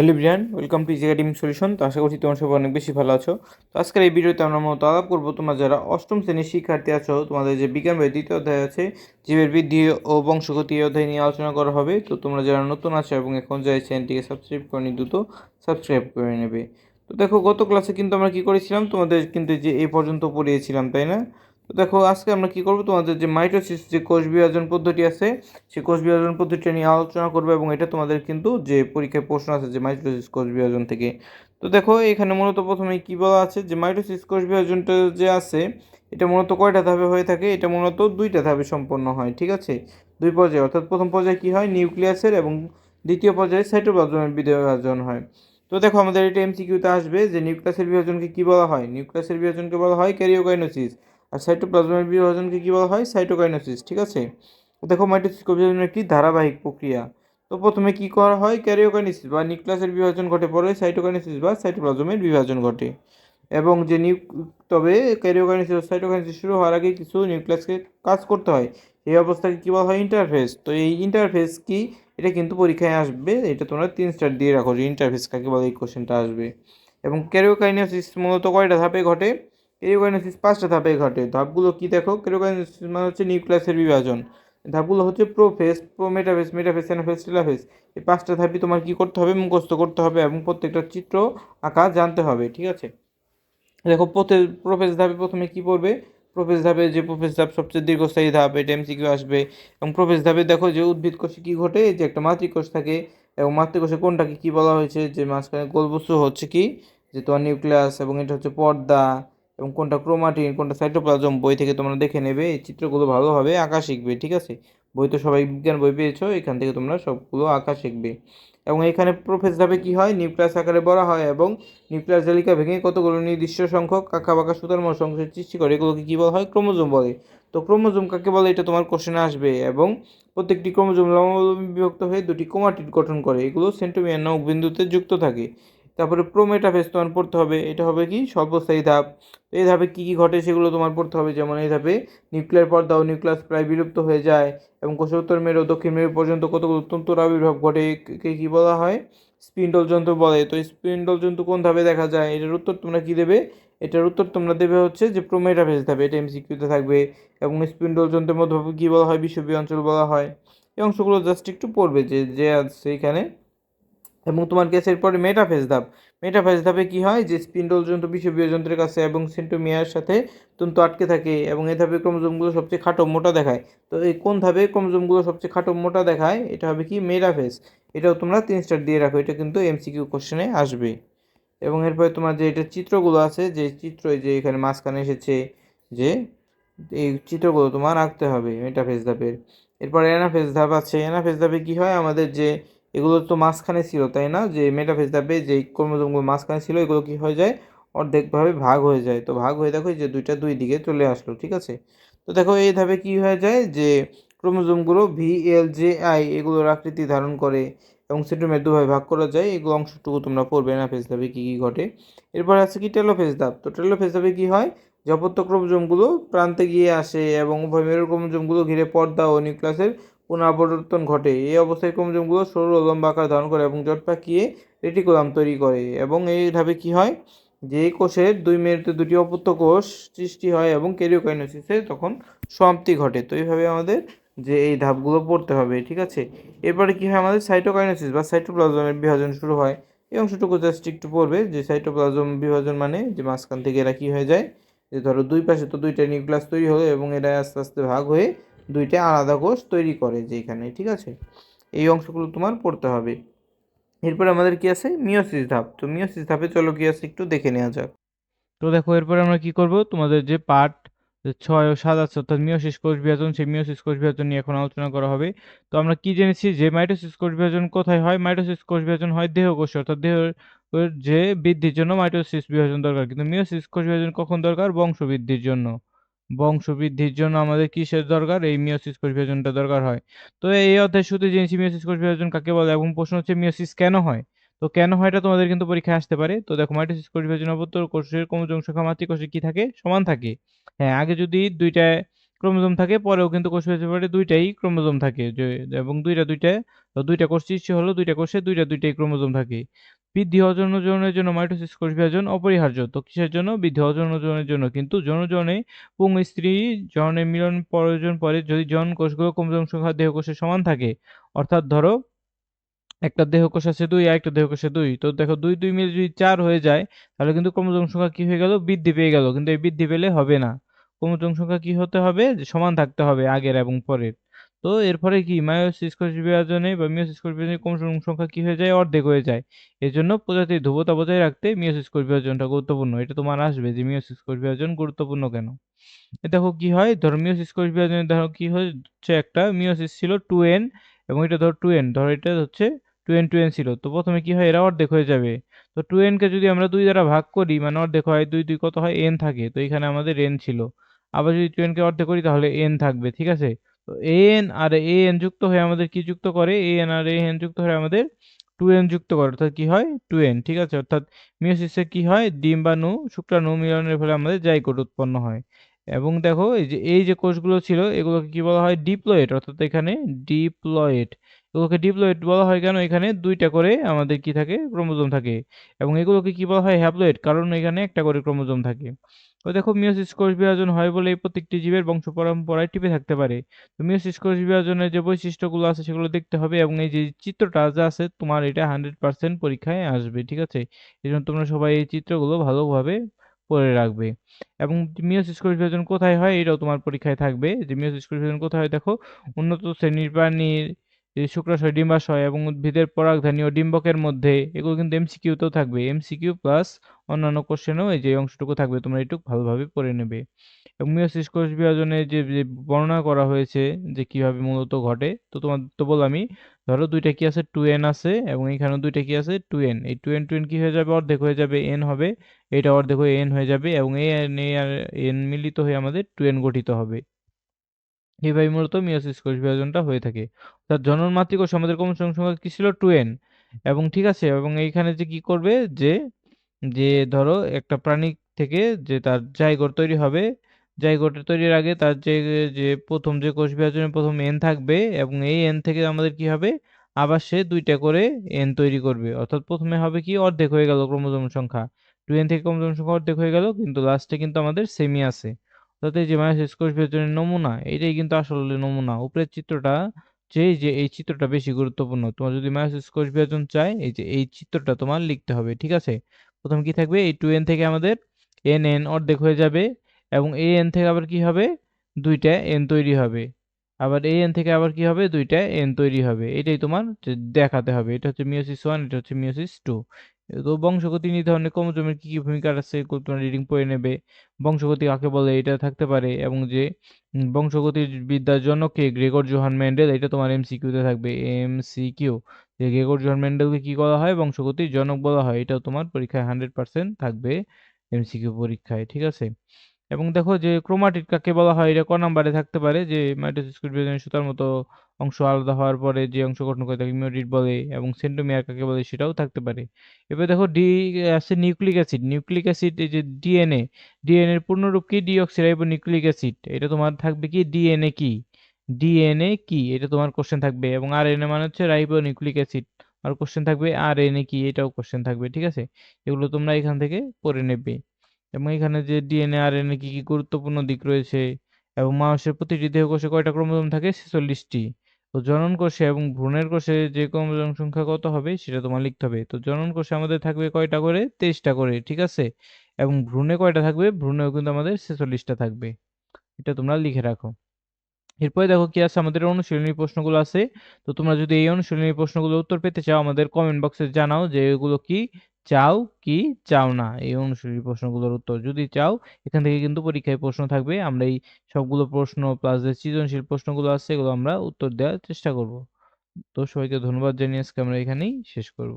Hello Brian, welcome to ইজিকা team solution. তো আশা করছি তোমার সবাই অনেক বেশি ভালো আছো। তো আজকের এই ভিডিওতে আমরা মূলত আলাপ করব, তোমরা যারা অষ্টম শ্রেণির শিক্ষার্থী আছো, তোমাদের যে বিজ্ঞান বই দ্বিতীয় অধ্যায় আছে, জীবের বৃদ্ধি ও বংশগতি এই অধ্যায় নিয়ে আলোচনা করা হবে। তো তোমরা যারা নতুন আছো এবং এখন যাই চ্যানেলটিকে সাবস্ক্রাইব করে নি দ্রুত সাবস্ক্রাইব করে নেবে। তো দেখো, গত ক্লাসে কিন্তু আমরা কী করেছিলাম? তোমাদের কিন্তু যে এই পর্যন্ত পড়িয়েছিলাম, তাই না? দেখো, আজকে আমরা কি করব? তোমাদের যে মাইটোসিস যে কোষ বিভাজন পদ্ধতি আছে, সেই কোষ বিভাজন পদ্ধতিটা নিয়ে আলোচনা করব এবং এটা তোমাদের কিন্তু যে পরীক্ষায় প্রশ্ন আছে যে মাইটোসিস কোষ বিভাজন থেকে। তো দেখো, এখানে মূলত প্রথমে কি বলা আছে? যে মাইটোসিস কোষ বিভাজনটা যে আছে, এটা মূলত কয়টা ধাপে হয়ে থাকে? এটা মূলত দুইটা ধাপে সম্পন্ন হয়, ঠিক আছে? দুই পর্যায়ে, অর্থাৎ প্রথম পর্যায়ে কি হয়? নিউক্লিয়াসের এবং দ্বিতীয় পর্যায়ে সাইটোপ্লাজমের বিভাজন হয়। তো দেখো, আমাদের এটা এমসিকিউতে আসবে যে নিউক্লিয়াসের বিভাজনকে কি বলা হয়? নিউক্লিয়াসের বিভাজনকে বলা হয় ক্যারিওকাইনোসিস। আর সাইটোপ্লাজমের বিভাজনকে কী বলা হয়? সাইটোকাইনোসিস ঠিক আছে? দেখো মাইটোসিস বিভাজনের একটি ধারাবাহিক প্রক্রিয়া। তো প্রথমে কি করা হয়? ক্যারিওকাইনেসিস বা নিউক্লিয়াসের বিভাজন ঘটে পরে সাইটোকাইনেসিস বা সাইটোপ্লাজমের বিভাজন ঘটে। এবং যে নিউ তবে ক্যারিওকাইনেসিস ও সাইটোকাইনেসিস শুরু হওয়ার আগে কিছু নিউক্লিয়াসকে কাজ করতে হয়। এই অবস্থাকে কী বলা হয়? ইন্টারফেস তো এই ইন্টারফেস কি? এটা কিন্তু পরীক্ষায় আসবে। এটা তোমরা তিন স্টার দিয়ে রাখো যে ইন্টারফেস কাকে বলে, এই কোশ্চেনটা আসবে। এবং ক্যারিওকাইনেসিস মূলত কয়টা ধাপে ঘটে? ক্যারিওকাইনেসিস পাঁচটা ধাপে ঘটে। ধাপগুলো কি দেখো? ক্যারিওকাইনেসিস মানে হচ্ছে নিউক্লিয়াসের বিভাজন। ধাপগুলো হচ্ছে prophase prometaphase metaphase anaphase telophase এই পাঁচটা ধাপই তোমার কি করতে হবে? মুখস্থ করতে হবে এবং প্রত্যেকটা চিত্র আঁকা জানতে হবে, ঠিক আছে? দেখো প্রোফেস ধাপে প্রথমে কি পড়বে? প্রোফেস ধাপে যে প্রোফেস ধাপ সবচেয়ে দীর্ঘস্থায়ী ধাপ, এটা এমসিকিউ আসবে। এবং প্রোফেস ধাপে দেখো যে উদ্ভিদ কোষে কী ঘটে? যে একটা মাতৃকোষ থাকে। এবং মাতৃকোষে কোনটাকে কী বলা হয়েছে? যে মাঝখানে গোলবস্তু হচ্ছে কি? যে তোমার নিউক্লিয়াস এবং এটা হচ্ছে পর্দা। এবং কোনটা ক্রোমাটিন, কোনটা সাইটোপ্লাজম, বই থেকে তোমরা দেখে নেবে, এই চিত্রগুলো ভালোভাবে আঁকা শিখবে, ঠিক আছে? বই তো সবাই বিজ্ঞান বই পেয়েছ, এখান থেকে তোমরা সবগুলো আঁকা শিখবে। এবং এখানে প্রোফেস ধাপে কী হয়? নিউক্লিয়াস আকারে বড় হয় এবং নিউক্লিয়াস জালিকা ভেঙে কতগুলো নির্দিষ্ট সংখ্যক কাকা বাঁকা সুতার মতো সংখ্যক সৃষ্টি করে, এগুলোকে কী বলা হয়? ক্রোমোজোম বলে। তো ক্রোমোজোম কাকে বলে? এটা তোমার কোশ্চেনে আসবে। এবং প্রত্যেকটি ক্রোমোজোম লম্বালম্বী বিভক্ত হয়ে দুটি কোমাটিড গঠন করে, এগুলো সেন্টোমিয়ার নামক বিন্দুতে যুক্ত থাকে। তারপরে প্রোমেটাফেজ তোমার পড়তে হবে, এটা হবে কি? স্বল্পস্থায়ী ধাপ। এই ধাপে কী কী ঘটে সেগুলো তোমার পড়তে হবে। যেমন এই ধাপে নিউক্লিয়ার পর্দা ও নিউক্লিয়াস প্রায় বিলুপ্ত হয়ে যায় এবং কোষোত্তর মেরু, দক্ষিণ মেরু পর্যন্ত কতগুলো তন্তুর আবির্ভাব ঘটে, কে, কী বলা হয়? স্পিন্ডল যন্ত্র বলে। তো স্পিন্ডল যন্ত্র কোন ধাপে দেখা যায়? এটার উত্তর তোমরা কী দেবে? এটার উত্তর তোমরা দেবে হচ্ছে যে প্রোমেটাফেজ ধাপে। এটা এমসিকিউতে থাকবে এবং স্পিন্ডল যন্ত্রের মধ্যে কী বলা হয়? বিশ্বব্যাপী অঞ্চল বলা হয়। এই অংশগুলো জাস্ট একটু পড়বে যে যে এখানে। এবং তোমার গ্যাসের পরে মেটাফেজ ধাপ। মেটাফেজ ধাপে কী হয়? যে স্পিন্ডল যন্ত্র বিষবীয় যন্ত্রের কাছে এবং সেন্টোমিয়ার সাথে তন্তু আটকে থাকে এবং এই ধাপে ক্রোমোজোমগুলো সবচেয়ে খাটো মোটা দেখায়। তো এই কোন ধাপে ক্রোমোজোমগুলো সবচেয়ে খাটো মোটা দেখায়? এটা হবে কি? মেটাফেজ এটাও তোমরা তিন স্টার দিয়ে রাখো, এটা কিন্তু এমসিকিউ কোশ্চেনে আসবে। এবং এরপরে তোমার যে এটা চিত্রগুলো আছে, যে চিত্র যে এখানে মাঝখানে এসেছে, যে এই চিত্রগুলো তোমার আঁকতে হবে মেটাফেজ ধাপের। এরপর অ্যানাফেজ ধাপ আছে। অ্যানাফেজ ধাপে কী হয়? আমাদের যে এগুলো তো মাঝখানে ছিল, তাই না? যে মেটাফেজ ধাপে যে ক্রোমোজোমগুলো মাঝখানে ছিল, এগুলো কী হয়ে যায়? অর্ধেকভাবে ভাগ হয়ে যায়। তো ভাগ হয়ে দেখো যে দুইটা দুই দিকে চলে আসলো, ঠিক আছে? তো দেখো এই ধাপে কী হয়ে যায়? যে ক্রোমোজোমগুলো ভি এল জে আই এগুলোর আকৃতি ধারণ করে এবং সেন্টোমিয়ার দুভাবে ভাগ করা যায়। এগুলো অংশটুকু তোমরা পড়বে না ফেজ ধাপে কী কী ঘটে। এরপর আছে কি টেলোফেজ ধাপ? তো টেলোফেজ ধাপে কী হয়? যে অপত্য ক্রোমোজোমগুলো প্রান্তে গিয়ে আসে এবং উভয় মেরুর ক্রোমোজোমগুলো ঘিরে পর্দা ও নিউক্লিয়াসের পুনরাবর্তন ঘটে। এই অবস্থায় ক্রোমোজোমগুলো সরু লম্বা আকার ধারণ করে এবং জট পাকিয়ে রেটিকুলাম তৈরি করে এবং এই ধাপে কী হয়? যে কোষের দুই মেরুতে দুটি অপত্য কোষ সৃষ্টি হয় এবং ক্যারিওকাইনোসিসে তখন সমাপ্তি ঘটে। তো এইভাবে আমাদের যে এই ধাপগুলো পড়তে হবে, ঠিক আছে? এরপরে কী হয়? আমাদের সাইটোকাইনোসিস বা সাইটোপ্লাজমের বিভাজন শুরু হয়। এই অংশটুকু জাস্ট একটু পড়বে যে সাইটোপ্লাজম বিভাজন মানে যে মাঝখান থেকে এরা কী হয়ে যায়? যে ধরো দুই পাশে তো দুইটা নিউক্লিয়াস তৈরি হলো এবং এরা আস্তে আস্তে ভাগ হয়ে দুইটা আলাদা কোষ তৈরি করে যে এখানে, ঠিক আছে? এই অংশগুলো তোমার পড়তে হবে। এরপর আমাদের কি আছে? মিওসিস ধাপ। তো মিওসিস ধাপে চলো কি আছে? একটু দেখে নেওয়া যাক। তো দেখো, এরপর আমরা কি করব? তোমাদের যে পার্ট ছয় ও সাত আছে, অর্থাৎ মিওসিস কোষ বিভাজন, সেই মিওসিস কোষ বিভাজন নিয়ে এখন আলোচনা করা হবে। তো আমরা কি জেনেছি? যে মাইটোসিস কোষ বিভাজন কোথায় হয়? মাইটোসিস কোষ বিভাজন হয় দেহ কোষে, অর্থাৎ দেহ যে বৃদ্ধির জন্য মাইটোসিস বিভাজন দরকার। কিন্তু মিওসিস কোষ বিভাজন কখন দরকার? বংশ বৃদ্ধির জন্য। বংশ বৃদ্ধির জন্য আমাদের কিসের দরকার? এই মিওসিস কোষ বিভাজনটা দরকার হয়। তো এই অধ্যায় শুধু জেনেছি মিওসিস কোষ বিভাজন কাকে বলে এবং প্রশ্ন হচ্ছে মিওসিস কেন হয়? তো কেন হয় এটা তোমাদের কিন্তু পরীক্ষায় আসতে পারে। তো দেখো, মাইটোসিস কোষ বিভাজন অবতর কোষের ক্রোমোজোম সংখ্যা মাতৃকোষে কি থাকে? সমান থাকে। হ্যাঁ আগে যদি দুইটা ক্রোমোজোম থাকে, পরেও কিন্তু কোষ পরিবারে দুইটাই ক্রোমোজোম থাকে। এবং দুইটা দুইটা দুইটা কোষ সৃষ্টি হলো, দুইটা কোষে দুইটা দুইটাই ক্রোমোজোম থাকে। বৃদ্ধি ও যৌনজনের জন্য মাইটোসিস কোষ বিভাজন অপরিহার্য। তো কিসের জন্য? বৃদ্ধি ও যৌনজনের জন্য। কিন্তু যৌনজনে পুং স্ত্রী জনের মিলন প্রয়োজন পরে যদি জন কোষগুলো ক্রোমোজোম সংখ্যা দেহ কোষের সমান থাকে। অর্থাৎ ধরো, একটা দেহ দেহকোষ আছে দুই, আর একটা দেহকোষে দুই। তো দেখো, দুই দুই মিলে যদি চার হয়ে যায়, তাহলে কিন্তু ক্রোমোজোম সংখ্যা কি হয়ে গেল? বৃদ্ধি পেয়ে গেল। কিন্তু এই বৃদ্ধি পেলে হবে না। ক্রোমোজোম সংখ্যা কি হতে হবে? যে সমান থাকতে হবে আগের এবং পরের। তো এরপরে কি? মায়োসিস কোষ বিভাজনে বা মিওসিস কোষ বিভাজনে ক্রোমোজোম সংখ্যা কি হয়ে যায়? অর্ধেক হয়ে যায়। এর জন্য প্রজাতির ধ্রুবতা বজায় রাখতে মিওসিস কোষ বিভাজনটা গুরুত্বপূর্ণ। এটা তোমার আসবে যে মিওসিস কোষ বিভাজন গুরুত্বপূর্ণ কেন? দেখো কি হয়? ধরো মিওসিস কোষ বিভাজনে দেখো কি হচ্ছে একটা মিওসিস ছিল টু এন এবং এটা ধরো টু এন। ধরো এটা হচ্ছে টু এন টু এন ছিল। তো প্রথমে কি হয়? এরা অর্ধেক হয়ে যাবে। তো টু এনকে যদি আমরা দুই দ্বারা ভাগ করি মানে অর্ধেক হয়, দুই দুই কত হয়? এন থাকে। তো এখানে আমাদের এন ছিল। আবার যদি টু এনকে অর্ধেক করি, তাহলে এন থাকবে, ঠিক আছে? তো এন আর এ এন যুক্ত হয়ে আমাদের কি যুক্ত করে? A N R A N যুক্ত হয়ে আমাদের টু এন যুক্ত করে, অর্থাৎ কি হয়? টু এন ঠিক আছে? অর্থাৎ মিওসিসে কি হয়? ডিম্বাণু, শুক্রাণু মিলনের ফলে আমাদের জাইগোট উৎপন্ন হয়। এবং দেখো, এই যে এই যে কোষগুলো ছিল, এগুলোকে কি বলা হয়? ডিপ্লয়েড অর্থাৎ এখানে ডিপ্লয়েড এগুলোকে ডিপ্লয়েড বলা হয় কেন? এখানে দুইটা করে আমাদের কি থাকে? ক্রোমোজোম থাকে। এবং এগুলোকে কি বলা হয়? হ্যাপ্লয়েড কারণ এখানে একটা করে ক্রোমোজোম থাকে। তো দেখো মিওসিস কোষ বিভাজন হয় বলে এই প্রত্যেকটি জীবের বংশ পরম্পরায় টিপে থাকতে পারে। তো মিওসিস কোষ বিভাজনের যে বৈশিষ্ট্যগুলো আছে, সেগুলো দেখতে হবে এবং এই যে চিত্রটা যা আছে, তোমার এটা হান্ড্রেড পার্সেন্ট পরীক্ষায় আসবে, ঠিক আছে? এই জন্য তোমরা সবাই এই চিত্রগুলো ভালোভাবে পড়ে রাখবে। এবং মিওসিস কোষ বিভাজন কোথায় হয়? এটাও তোমার পরীক্ষায় থাকবে যে মিওসিস কোষ বিভাজন কোথায় হয়? দেখো, উন্নত শ্রেণির প্রাণীর যে শুক্রাশয় ডিম্বাশয় এবং উদ্ভিদের পরাগধানী ও ডিম্বকের মধ্যে, এগুলো কিন্তু এমসিকিউতেও থাকবে। এমসিকিউ প্লাস অন্যান্য কোশ্চেনেও এই যে অংশটুকু থাকবে, তোমরা এটুকু ভালোভাবে পড়ে নেবে। এবং মিওসিস কোষ বিভাজনে যে বর্ণনা করা হয়েছে যে কীভাবে মূলত ঘটে, তো তোমার, তো আমি ধরো দুইটা কি আছে? টু এন আছে এবং এখানেও দুইটা কি আছে? টু এন এই টু এন টু এন কি হয়ে যাবে? অর্ধেক হয়ে যাবে এন হবে। এটা অর্ধেক হয়ে এন হয়ে যাবে এবং A N A R N মিলিত হয়ে আমাদের টু এন গঠিত হবে। এইভাবে মূলত মিওসিস কোষ বিভাজনটা হয়ে থাকে। অর্থাৎ জনন মাতৃকোষ আমাদের ক্রোমোসোম সংখ্যা কি ছিল? টু এন এবং ঠিক আছে, এবং এইখানে যে কি করবে? যে যে ধরো একটা প্রাণী থেকে যে তার জাইগোট তৈরি হবে জাইগোট তৈরির আগে তার যে যে প্রথম যে কোষ বিভাজনে প্রথম এন থাকবে এবং এই এন থেকে আমাদের কি হবে? আবার সে দুইটা করে এন তৈরি করবে। অর্থাৎ প্রথমে হবে কি? অর্ধেক হয়ে গেল ক্রোমোজোম সংখ্যা। টু এন থেকে ক্রোমোজোম সংখ্যা অর্ধেক হয়ে গেল, কিন্তু লাস্টে কিন্তু আমাদের সেমি আছে। এই যে মায়োসিস কোষ বিভাজনের নমুনা, এটাই কিন্তু আসলে নমুনা। উপরের চিত্রটা যে যে এই চিত্রটা বেশি গুরুত্বপূর্ণ। তোমার যদি মায়োসিস কোষ বিভাজন চাই এই যে এই চিত্রটা তোমার লিখতে হবে, ঠিক আছে? প্রথম কি থাকবে? এই টু এন থেকে আমাদের এন এন অর্ধেক হয়ে যাবে এবং এ এন থেকে আবার কি হবে? দুইটা এন তৈরি হবে। আবার এ এন থেকে আবার কি হবে? দুইটা এন তৈরি হবে। এটাই তোমার দেখাতে হবে। এটা হচ্ছে মিওসিস ওয়ান এটা হচ্ছে মিওসিস টু তো বংশগতি নির্ধারণে ক্রোমোজোমের কি কি ভূমিকা আছে তোমরা রিডিং পড়ে নেবে? বংশগতি কাকে বলে? এটা থাকতে পারে। এবং যে বংশগতির বিদ্যার কে? Gregor Johann Mendel. এটা তোমার এমসিকিউতে থাকবে। এমসিকিউ যে, গ্রেগর জোহান ম্যান্ডেলকে কী করা হয়? বংশগতির জনক বলা হয়। এটাও তোমার পরীক্ষায় হান্ড্রেড পার্সেন্ট থাকবে এমসিকিউ পরীক্ষায়। ঠিক আছে? এবং দেখো যে ক্রোমাটিড কাকে বলা হয়, এটা ক নাম্বারে থাকতে পারে যে মাইটোসিস বিভাজনের সুতার মতো অংশ আলাদা হওয়ার পরে যে অংশ গঠন করে তাকে মিওটিড বলে এবং সেন্টোমিয়ার কাকে বলে সেটাও থাকতে পারে। এবার দেখো ডি আছে নিউক্লিক অ্যাসিড নিউক্লিক অ্যাসিড এই যে ডিএনএ ডিএনএ এর পূর্ণরূপ কি? ডিঅক্সিরাইবো নিউক্লিক অ্যাসিড এটা তোমার থাকবে কি? ডিএনএ কি? ডিএনএ কি? এটা তোমার কোশ্চেন থাকবে এবং আর আরএনএ মানে হচ্ছে রাইবো নিউক্লিক অ্যাসিড আর কোশ্চেন থাকবে আর আরএনএ কি? এটাও কোশ্চেন থাকবে, ঠিক আছে? এগুলো তোমরা এখান থেকে পড়ে নেবে। এবং এখানে যে ডিএনএ আর আরএনএ কি কি গুরুত্বপূর্ণ দিক রয়েছে এবং মানুষের প্রতিটি দেহকোষে কয়টা ক্রোমোজোম থাকে ছেচল্লিশটি। তো জনন কোষে এবং ভ্রূণের কোষে যে ক্রোমোজোম সংখ্যা কত হবে সেটা তোমার লিখতে হবে। তো জনন কোষে আমাদের থাকবে কয়টা করে? তেইশটা করে, ঠিক আছে? এবং ভ্রূণে কয়টা থাকবে? ভ্রূণেও কিন্তু আমাদের ছেচল্লিশটা থাকবে। এটা তোমরা লিখে রাখো। এরপরে দেখো কি আছে? আমাদের অনুশীলনী প্রশ্নগুলো আছে। তো তোমরা যদি এই অনুশীলনী প্রশ্নগুলোর উত্তর পেতে চাও, আমাদের কমেন্ট বক্সে জানাও যে এগুলো কি চাও কি চাও না? এই অনুসারী প্রশ্নগুলোর উত্তর। যদি চাও, এখান থেকে কিন্তু পরীক্ষায় প্রশ্ন থাকবে। আমরা এই সবগুলো প্রশ্ন প্লাস যে সৃজনশীল প্রশ্নগুলো আছে, এগুলো আমরা উত্তর দেওয়ার চেষ্টা করব। তো সবাইকে ধন্যবাদ জানিয়ে আজকে আমরা এখানেই শেষ করব।